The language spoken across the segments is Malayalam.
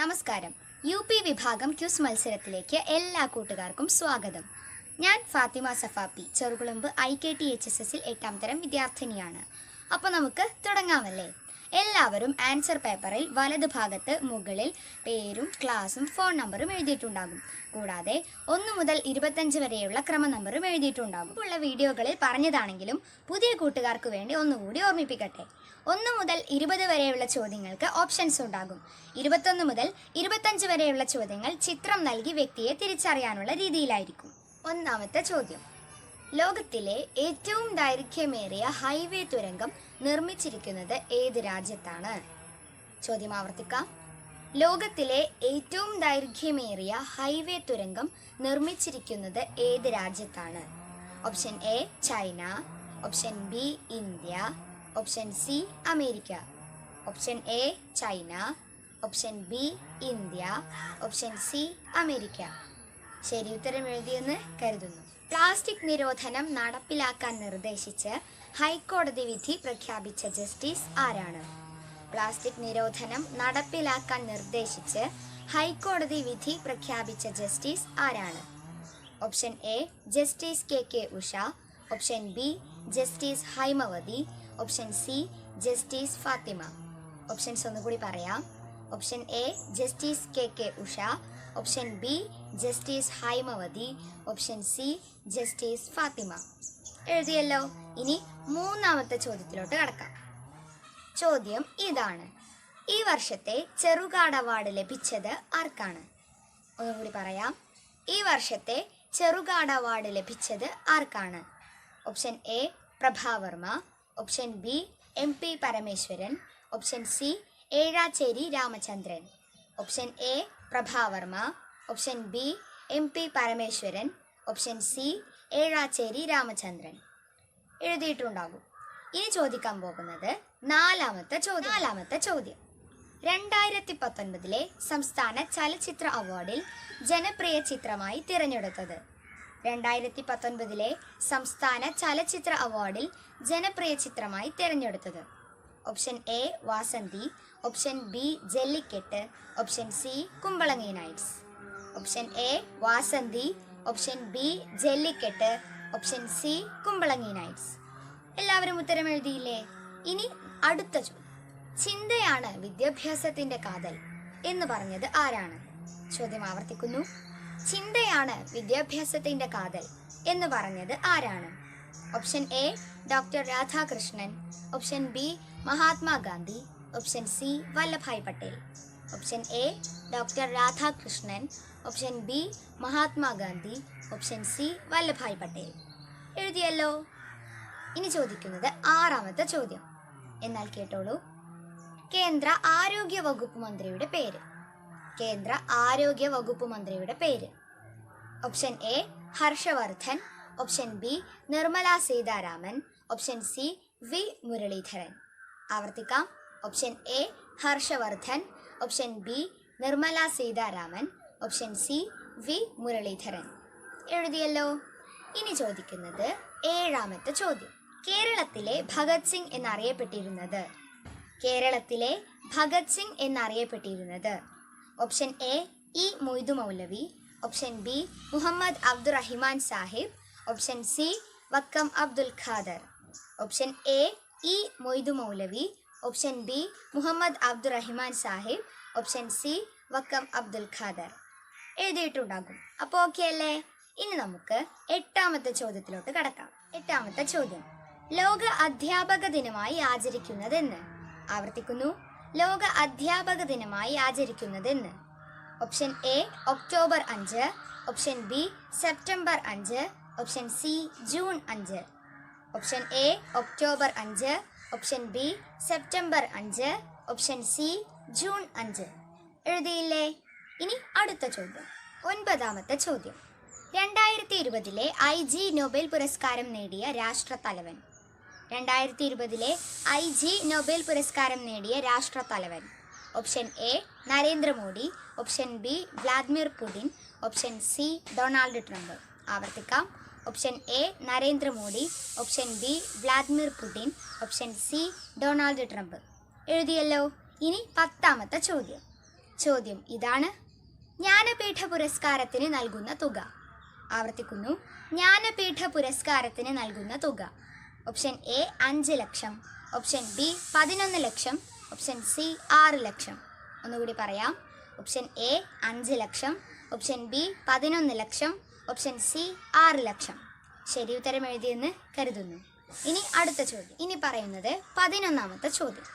നമസ്കാരം. യു പി വിഭാഗം ക്യൂസ് മത്സരത്തിലേക്ക് എല്ലാ കൂട്ടുകാർക്കും സ്വാഗതം. ഞാൻ Fathima Safappi Cherukulamb I K T H S എസിൽ എട്ടാം തരം വിദ്യാർത്ഥിനിയാണ്. അപ്പോൾ നമുക്ക് തുടങ്ങാമല്ലേ? എല്ലാവരും ആൻസർ പേപ്പറിൽ വലത് ഭാഗത്ത് മുകളിൽ പേരും ക്ലാസും ഫോൺ നമ്പറും എഴുതിയിട്ടുണ്ടാകും. കൂടാതെ ഒന്ന് മുതൽ ഇരുപത്തഞ്ച് വരെയുള്ള ക്രമ നമ്പറും എഴുതിയിട്ടുണ്ടാകും. ഉള്ള വീഡിയോകളിൽ പറഞ്ഞതാണെങ്കിലും പുതിയ കൂട്ടുകാർക്ക് വേണ്ടി ഒന്നുകൂടി ഓർമ്മിപ്പിക്കട്ടെ. ഒന്ന് മുതൽ ഇരുപത് വരെയുള്ള ചോദ്യങ്ങൾക്ക് ഓപ്ഷൻസ് ഉണ്ടാകും. ഇരുപത്തൊന്ന് മുതൽ ഇരുപത്തഞ്ച് വരെയുള്ള ചോദ്യങ്ങൾ ചിത്രം നൽകി വ്യക്തിയെ തിരിച്ചറിയാനുള്ള രീതിയിലായിരിക്കും. ഒന്നാമത്തെ ചോദ്യം. ലോകത്തിലെ ഏറ്റവും ദൈർഘ്യമേറിയ ഹൈവേ തുരങ്കം നിർമ്മിച്ചിരിക്കുന്നത് ഏത് രാജ്യത്താണ്? ചോദ്യം ആവർത്തിക്കാം. ലോകത്തിലെ ഏറ്റവും ദൈർഘ്യമേറിയ ഹൈവേ തുരങ്കം നിർമ്മിച്ചിരിക്കുന്നത് ഏത് രാജ്യത്താണ്? Option A China option B India. Option C America option A China option B India option C America ശരി ഉത്തരം എഴുതിയെന്ന് കരുതുന്നു. പ്ലാസ്റ്റിക് നിരോധനം നടപ്പിലാക്കാൻ നിർദ്ദേശിച്ച് ഹൈക്കോടതി വിധി പ്രഖ്യാപിച്ച ജസ്റ്റിസ് ആരാണ്? പ്ലാസ്റ്റിക് നിരോധനം നടപ്പിലാക്കാൻ നിർദ്ദേശിച്ച് ഹൈക്കോടതി വിധി പ്രഖ്യാപിച്ച ജസ്റ്റിസ് ആരാണ്? Option A justice K K Usha. Option B justice Haimavathi option C justice Fathima options ഒന്നുകൂടി പറയാം. Option A justice K K Usha option B justice Haimavathi option C justice Fathima എഴുതിയല്ലോ. ഇനി മൂന്നാമത്തെ ചോദ്യത്തിലോട്ട് കടക്കാം. ചോദ്യം ഇതാണ്. ഈ വർഷത്തെ ചെറുകാട് അവാർഡ് ലഭിച്ചത് ആർക്കാണ്? ഒന്നുകൂടി പറയാം. ഈ വർഷത്തെ ചെറുകാട് അവാർഡ് ലഭിച്ചത് ആർക്കാണ്? Option A Prabhavarma option B M P Parameswaran option C Ezhacherry Ramachandran option A Prabhavarma option B M P Parameswaran option C Ezhacherry Ramachandran എഴുതിയിട്ടുണ്ടാകും. ഇനി ചോദിക്കാൻ പോകുന്നത് നാലാമത്തെ ചോദ്യം. നാലാമത്തെ ചോദ്യം. രണ്ടായിരത്തി പത്തൊൻപതിലെ സംസ്ഥാന ചലച്ചിത്ര അവാർഡിൽ ജനപ്രിയ ചിത്രമായി തിരഞ്ഞെടുത്തത് രണ്ടായിരത്തി പത്തൊൻപതിലെ സംസ്ഥാന ചലച്ചിത്ര അവാർഡിൽ ജനപ്രിയ ചിത്രമായി തിരഞ്ഞെടുത്തത്. Option A Vasanthi. Option B Jallikattu. Option C Kumbalangi nights option A Vasanthi. Option B Jallikattu. Option C Kumbalangi nights എല്ലാവരും ഉത്തരം എഴുതിയില്ലേ ഇനി അടുത്ത ചോദ്യം. ചിന്തയാണ് വിദ്യാഭ്യാസത്തിന്റെ കാതൽ എന്ന് പറഞ്ഞത് ആരാണ്? ചോദ്യം ആവർത്തിക്കുന്നു. ചിന്തയാണ് വിദ്യാഭ്യാസത്തിന്റെ കാതൽ എന്ന് പറഞ്ഞത് ആരാണ്? Option A doctor Radhakrishnan. Option B Mahatma Gandhi option C Vallabhbhai Patel. Option A doctor Radhakrishnan. Option B Mahatma Gandhi option C Vallabhbhai Patel. എഴുതിയല്ലോ? ഇനി ചോദിക്കുന്നത് ആറാമത്തെ ചോദ്യം. എന്നാൽ കേട്ടോളൂ. കേന്ദ്ര ആരോഗ്യ വകുപ്പ് മന്ത്രിയുടെ പേര്. കേന്ദ്ര ആരോഗ്യ വകുപ്പ് മന്ത്രിയുടെ പേര്. Option A Harshvardhan. Option B Nirmala Sitharaman. Option C V Muraleedharan. ആവർത്തിക്കാം. Option A Harshvardhan. Option B Nirmala Sitharaman. Option C V Muraleedharan. എഴുതിയല്ലോ. ഇനി ചോദിക്കുന്നത് ഏഴാമത്തെ ചോദ്യം. കേരളത്തിലെ ഭഗത് സിംഗ് എന്നറിയപ്പെട്ടിരുന്നത്? കേരളത്തിലെ Bhagat Singh എന്നറിയപ്പെട്ടിരുന്നത് option A E Moidu Moulavi. Option B Muhammad Abdurahiman Sahib. Option C Vakkom Abdul Khader. Option A E Moidu Moulavi. Option B Muhammad Abdurahiman Sahib. Option C Vakkom Abdul Khader. എഴുതിയിട്ടുണ്ടാകും. അപ്പോൾ ഓക്കെ അല്ലേ? ഇനി നമുക്ക് എട്ടാമത്തെ ചോദ്യത്തിലോട്ട് കടക്കാം. എട്ടാമത്തെ ചോദ്യം. ലോക അധ്യാപക ദിനമായി ആചരിക്കുന്നതെന്ന് ആവർത്തിക്കുന്നു. ലോക അധ്യാപക ദിനമായി ആചരിക്കുന്നതെന്ന്. ഓപ്ഷൻ എ ഒക്ടോബർ അഞ്ച്. ഓപ്ഷൻ ബി സെപ്റ്റംബർ അഞ്ച്. ഓപ്ഷൻ സി ജൂൺ അഞ്ച്. ഓപ്ഷൻ എ ഒക്ടോബർ അഞ്ച്. ഓപ്ഷൻ ബി സെപ്റ്റംബർ അഞ്ച്. ഓപ്ഷൻ സി ജൂൺ അഞ്ച്. എഴുതിയില്ലേ? ഇനി അടുത്ത ചോദ്യം. ഒൻപതാമത്തെ ചോദ്യം. രണ്ടായിരത്തി ഇരുപതിലെ ഐ ജി നൊബേൽ പുരസ്കാരം നേടിയ രാഷ്ട്രത്തലവൻ രണ്ടായിരത്തി ഇരുപതിലെ ഐ ജി നൊബേൽ പുരസ്കാരം നേടിയ രാഷ്ട്രത്തലവൻ. Option A Narendra Modi. Option B Vladimir Putin. Option C Donald Trump. ആവർത്തിക്കാം. Option A Narendra Modi. Option B Vladimir Putin. Option C Donald Trump. എഴുതിയല്ലോ? ഇനി പത്താമത്തെ ചോദ്യം. ചോദ്യം ഇതാണ്. ജ്ഞാനപീഠ പുരസ്കാരത്തിന് നൽകുന്ന തുക. ആവർത്തിക്കുന്നു. ജ്ഞാനപീഠ പുരസ്കാരത്തിന് നൽകുന്ന തുക. ഓപ്ഷൻ എ അഞ്ച് ലക്ഷം ഓപ്ഷൻ ബി പതിനൊന്ന് ലക്ഷം ഓപ്ഷൻ സി ആറ് ലക്ഷം. ഒന്നുകൂടി പറയാം. ഓപ്ഷൻ എ അഞ്ച് ലക്ഷം ഓപ്ഷൻ ബി പതിനൊന്ന് ലക്ഷം ഓപ്ഷൻ സി ആറ് ലക്ഷം. ശരി ഉത്തരം എഴുതിയെന്ന് കരുതുന്നു. ഇനി അടുത്ത ചോദ്യം. ഇനി പറയുന്നത് പതിനൊന്നാമത്തെ ചോദ്യം.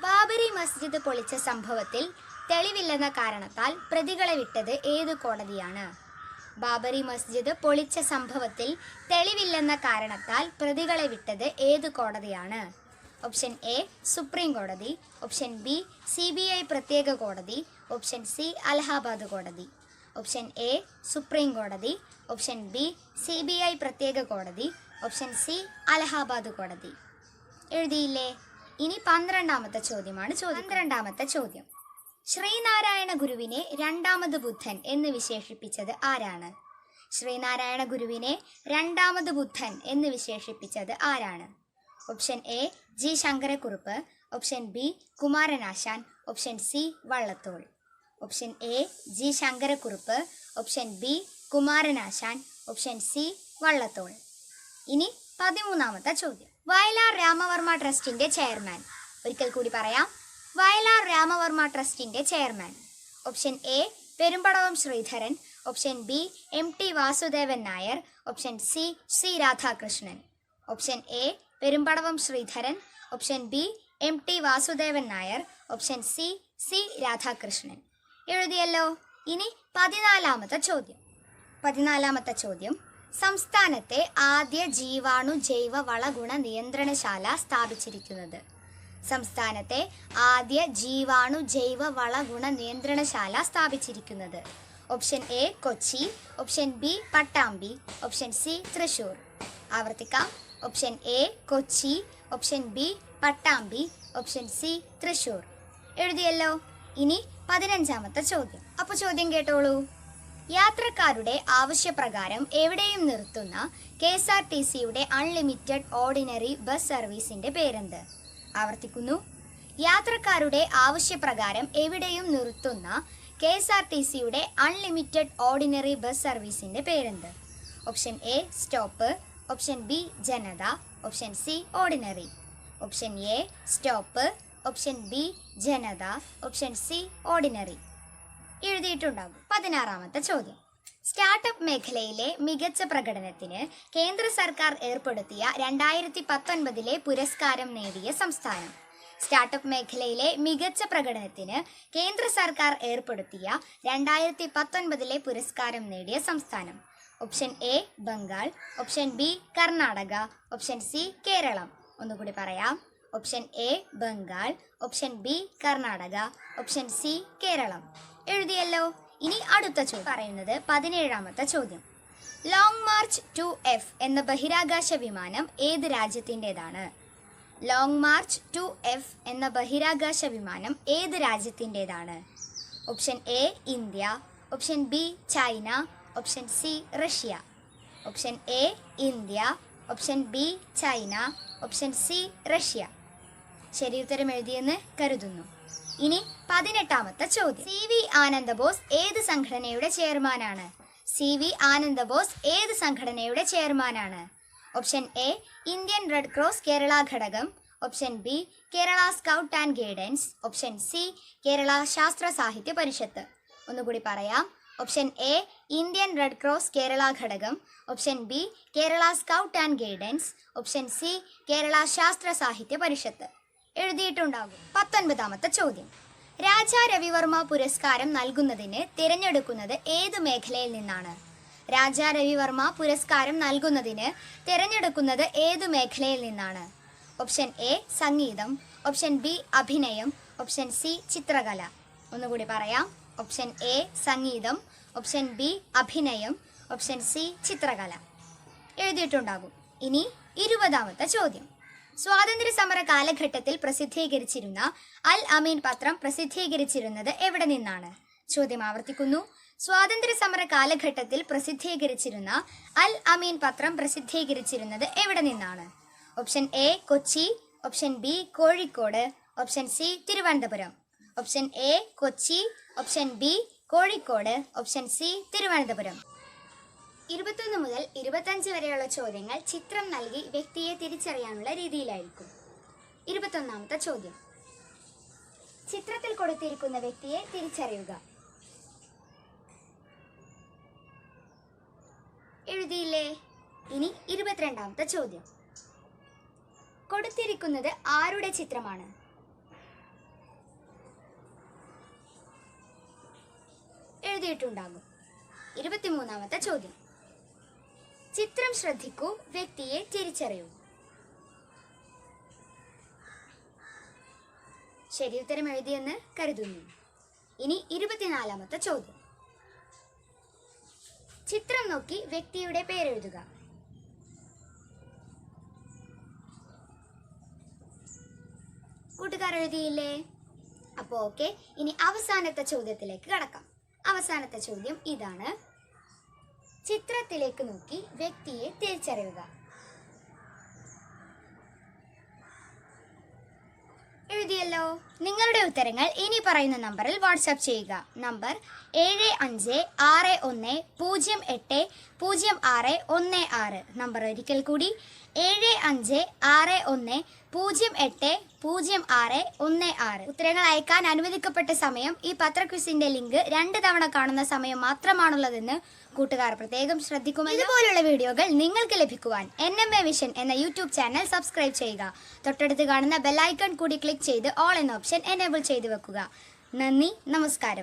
ബാബരി മസ്ജിദ് പൊളിച്ച സംഭവത്തിൽ തെളിവില്ലെന്ന കാരണത്താൽ പ്രതികളെ വിട്ടത് ഏത് കോടതിയാണ്? ബാബരി മസ്ജിദ് പൊളിച്ച സംഭവത്തിൽ തെളിവില്ലെന്ന കാരണത്താൽ പ്രതികളെ വിട്ടത് ഏത് കോടതിയാണ്? ഓപ്ഷൻ എ സുപ്രീം കോടതി. Option B C B I പ്രത്യേക കോടതി. ഓപ്ഷൻ സി അലഹാബാദ് കോടതി. ഓപ്ഷൻ എ സുപ്രീം കോടതി. Option B C B I പ്രത്യേക കോടതി. ഓപ്ഷൻ സി അലഹാബാദ് കോടതി. എഴുതിയില്ലേ? ഇനി പന്ത്രണ്ടാമത്തെ ചോദ്യമാണ്. ചോദ്യം. പന്ത്രണ്ടാമത്തെ ചോദ്യം. ശ്രീനാരായണ ഗുരുവിനെ രണ്ടാമത് ബുദ്ധൻ എന്ന് വിശേഷിപ്പിച്ചത് ആരാണ്? ശ്രീനാരായണ ഗുരുവിനെ രണ്ടാമത് ബുദ്ധൻ എന്ന് വിശേഷിപ്പിച്ചത് ആരാണ്? Option A G Sankarakurup. Option B Kumaranasan. Option C Vallathol. Option A G Sankarakurup. Option B Kumaranasan. Option C Vallathol. ഇനി പതിമൂന്നാമത്തെ ചോദ്യം. വയലാർ രാമവർമ്മ ട്രസ്റ്റിന്റെ ചെയർമാൻ. ഒരിക്കൽ കൂടി പറയാം. വയലാർ രാമവർമ്മ ട്രസ്റ്റിന്റെ chairman. Option A Perumbadavam Sreedharan. Option B M T Vasudevan Nair. Option C C Radhakrishnan. Option A Perumbadavam Sreedharan. Option B M T Vasudevan Nair. Option C C Radhakrishnan. എഴുതിയല്ലോ? ഇനി പതിനാലാമത്തെ ചോദ്യം. പതിനാലാമത്തെ ചോദ്യം. സംസ്ഥാനത്തെ ആദ്യ ജീവാണു ജൈവ വളഗുണ നിയന്ത്രണശാല സ്ഥാപിച്ചിരിക്കുന്നത്. സംസ്ഥാനത്തെ ആദ്യ ജീവാണു ജൈവ വള ഗുണ നിയന്ത്രണശാല സ്ഥാപിച്ചിരിക്കുന്നത്. Option A Kochi. Option B Pattambi. Option C Thrissur. ആവർത്തിക്കാം. Option A Kochi. Option B Pattambi. Option C Thrissur. എഴുതിയല്ലോ? ഇനി പതിനഞ്ചാമത്തെ ചോദ്യം. അപ്പോൾ ചോദ്യം കേട്ടോളൂ. യാത്രക്കാരുടെ ആവശ്യപ്രകാരം എവിടെയും നിർത്തുന്ന കെ എസ് ആർ ടി സിയുടെ അൺലിമിറ്റഡ് ഓർഡിനറി ബസ് സർവീസിന്റെ പേരെന്ത്? ആവർത്തിക്കുന്നു. യാത്രക്കാരുടെ ആവശ്യപ്രകാരം എവിടെയും നിർത്തുന്ന കെ എസ് ആർ ടി സിയുടെ അൺലിമിറ്റഡ് ഓർഡിനറി ബസ് സർവീസിന്റെ പേരെന്ത്? Option A stop. Option B Janatha. Option C ordinary. Option A stop. Option B Janatha. Option C ordinary. എഴുതിയിട്ടുണ്ടാകും. പതിനാറാമത്തെ ചോദ്യം. സ്റ്റാർട്ടപ്പ് മേഖലയിലെ മികച്ച പ്രകടനത്തിന് കേന്ദ്ര സർക്കാർ ഏർപ്പെടുത്തിയ രണ്ടായിരത്തി പത്തൊൻപതിലെ പുരസ്കാരം നേടിയ സംസ്ഥാനം. സ്റ്റാർട്ടപ്പ് മേഖലയിലെ മികച്ച പ്രകടനത്തിന് കേന്ദ്ര സർക്കാർ ഏർപ്പെടുത്തിയ രണ്ടായിരത്തി പത്തൊൻപതിലെ പുരസ്കാരം നേടിയ സംസ്ഥാനം. Option A Bengal. Option B Karnataka. Option C Keralam. ഒന്നുകൂടി പറയാം. Option A Bengal. Option B Karnataka. Option C Keralam. എഴുതിയല്ലോ. ഇനി അടുത്ത ചോദ്യം. പറയുന്നത് പതിനേഴാമത്തെ ചോദ്യം. ലോങ് മാർച്ച് ടു എഫ് എന്ന ബഹിരാകാശ വിമാനം ഏത് രാജ്യത്തിന്റെതാണ്? ലോങ് മാർച്ച് ടു എഫ് എന്ന ബഹിരാകാശ വിമാനം ഏത് രാജ്യത്തിന്റെതാണ്? Option A India. Option B China. Option C Russia. Option A India. Option B China. Option C Russia. ശരി ഉത്തരം എഴുതിയെന്ന് കരുതുന്നു. ഇനി പതിനെട്ടാമത്തെ ചോദ്യം. സി വി ആനന്ദബോസ് ഏത് സംഘടനയുടെ ചെയർമാനാണ്? സി വി ആനന്ദബോസ് ഏത് സംഘടനയുടെ ചെയർമാനാണ്? Option A Indian red cross Kerala ഘടകം. Option B Kerala scout and guidance. Option C Kerala Sasthra Sahithya Parishad. ഒന്നുകൂടി പറയാം. Option A Indian red cross Kerala ഘടകം. Option B Kerala scout and guidance. Option C Kerala Sasthra Sahithya Parishad. എഴുതിയിട്ടുണ്ടാകും. പത്തൊൻപതാമത്തെ ചോദ്യം. രാജാ രവിവർമ്മ പുരസ്കാരം നൽകുന്നതിന് തിരഞ്ഞെടുക്കുന്നത് ഏത് മേഖലയിൽ നിന്നാണ്? രാജാ രവിവർമ്മ പുരസ്കാരം നൽകുന്നതിന് തിരഞ്ഞെടുക്കുന്നത് ഏത് മേഖലയിൽ നിന്നാണ്? ഓപ്ഷൻ എ സംഗീതം. ഓപ്ഷൻ ബി അഭിനയം. ഓപ്ഷൻ സി ചിത്രകല. ഒന്നുകൂടി പറയാം. ഓപ്ഷൻ എ സംഗീതം. ഓപ്ഷൻ ബി അഭിനയം. ഓപ്ഷൻ സി ചിത്രകല. എഴുതിയിട്ടുണ്ടാകും. ഇനി ഇരുപതാമത്തെ ചോദ്യം. സ്വാതന്ത്ര്യ സമര കാലഘട്ടത്തിൽ പ്രസിദ്ധീകരിച്ചിരുന്ന അൽ അമീൻ പത്രം പ്രസിദ്ധീകരിച്ചിരുന്നത് എവിടെ നിന്നാണ്? ചോദ്യം ആവർത്തിക്കുന്നു. സ്വാതന്ത്ര്യ സമര കാലഘട്ടത്തിൽ പ്രസിദ്ധീകരിച്ചിരുന്ന അൽ അമീൻ പത്രം പ്രസിദ്ധീകരിച്ചിരുന്നത് എവിടെ നിന്നാണ്? Option A Kochi. Option B Kozhikode. Option C Thiruvananthapuram. Option A Kochi. Option B Kozhikode. Option C Thiruvananthapuram. ഇരുപത്തൊന്ന് മുതൽ ഇരുപത്തഞ്ച് വരെയുള്ള ചോദ്യങ്ങൾ ചിത്രം നൽകി വ്യക്തിയെ തിരിച്ചറിയാനുള്ള രീതിയിലായിരിക്കും. ഇരുപത്തൊന്നാമത്തെ ചോദ്യം. ചിത്രത്തിൽ കൊടുത്തിരിക്കുന്ന വ്യക്തിയെ തിരിച്ചറിയുക. എഴുതിയില്ലേ? ഇനി ഇരുപത്തിരണ്ടാമത്തെ ചോദ്യം. കൊടുത്തിരിക്കുന്നത് ആരുടെ ചിത്രമാണ്? എഴുതിയിട്ടുണ്ടാകും. ഇരുപത്തിമൂന്നാമത്തെ ചോദ്യം. ചിത്രം ശ്രദ്ധിക്കൂ വ്യക്തിയെ തിരിച്ചറിയൂ. ശരി ഉത്തരം എഴുതിയെന്ന് കരുതുന്നു. ഇനി ഇരുപത്തിനാലാമത്തെ ചോദ്യം. ചിത്രം നോക്കി വ്യക്തിയുടെ പേരെഴുതുക. കൂട്ടുകാർ എഴുതിയില്ലേ? അപ്പോൾ ഓക്കെ. ഇനി അവസാനത്തെ ചോദ്യത്തിലേക്ക് കടക്കാം. അവസാനത്തെ ചോദ്യം ഇതാണ്. ചിത്രത്തിലേക്ക് നോക്കി വ്യക്തിയെ തിരിച്ചറിയുക. എഴുതിയല്ലോ? നിങ്ങളുടെ ഉത്തരങ്ങൾ ഇനി പറയുന്ന നമ്പറിൽ വാട്സാപ്പ് ചെയ്യുക. നമ്പർ ഏഴ് അഞ്ച് ആറ് ഒന്ന് പൂജ്യം എട്ട് പൂജ്യം ആറ് ഒന്ന് ആറ്. നമ്പർ ഒരിക്കൽ കൂടി ഏഴ് അഞ്ച് ആറ് ഒന്ന് പൂജ്യം എട്ട് പൂജ്യം ആറ് ഒന്ന് ആറ്. ഉത്തരങ്ങൾ അയക്കാൻ അനുവദിക്കപ്പെട്ട സമയം ഈ പത്രക്വിസിന്റെ ലിങ്ക് രണ്ട് തവണ കാണുന്ന സമയം മാത്രമാണുള്ളതെന്ന് കൂട്ടുകാർ പ്രത്യേകം ശ്രദ്ധിക്കുക ഇതുപോലുള്ള വീഡിയോകൾ നിങ്ങൾക്ക് ലഭിക്കുവാൻ എൻ എം എ വിഷൻ എന്ന യൂട്യൂബ് ചാനൽ സബ്സ്ക്രൈബ് ചെയ്യുക. തൊട്ടടുത്ത് കാണുന്ന ബെല്ലൈക്കൺ കൂടി ക്ലിക്ക് ചെയ്ത് ഓൾ എന്ന ഓപ്ഷൻ എനേബിൾ ചെയ്തു വെക്കുക. നന്ദി നമസ്കാരം.